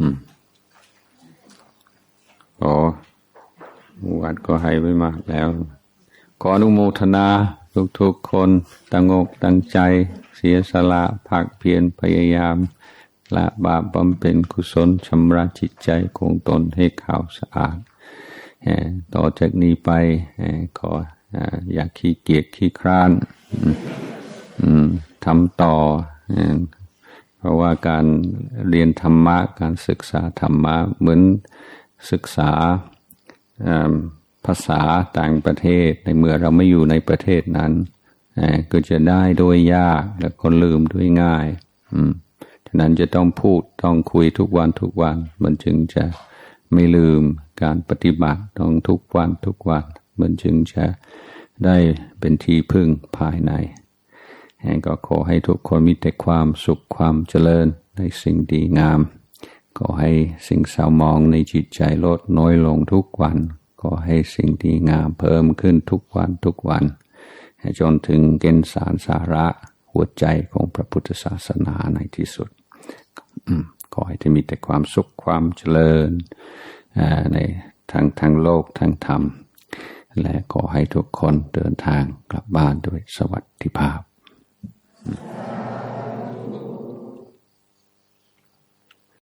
อืมโอวัดก็ให้ไว้มากแล้ว ขออนุโมทนาทุกๆคนตั้งอกตั้งใจ เสียสละภาคเพียรพยายาม ละบาปบำเพ็ญกุศลชำระจิตใจของตนให้ขาวสะอาด ต่อจากนี้ไปขออย่าขี้เกียจขี้คร้านทำต่อ เพราะว่าการเรียนธรรมะ การศึกษาธรรมะ เหมือนศึกษาภาษาต่างประเทศในเมื่อเราไม่อยู่ในประเทศนั้นก็จะได้โดยยากและก็ลืมด้วยง่ายฉะนั้นจะต้องพูดต้องคุยทุกวันทุกวัน มันจึงจะไม่ลืมการปฏิบัติต้องทุกวันทุกวัน มันจึงจะได้เป็นที่พึ่งภายใน ก็ขอให้ทุกคนมีแต่ความสุขความเจริญในสิ่งดีงาม ขอให้สิ่งเศร้ามองในจิตใจลดน้อยลงทุกวัน ขอให้สิ่งดีงามเพิ่มขึ้นทุกวันทุกวันจนถึงเกณฑ์สารสาระหัวใจของพระพุทธศาสนาในที่สุด ขอให้ได้มีแต่ความสุขความเจริญในทั้งทั้งโลกทั้งธรรม และขอให้ทุกคนเดินทางกลับบ้านด้วยสวัสดิภาพ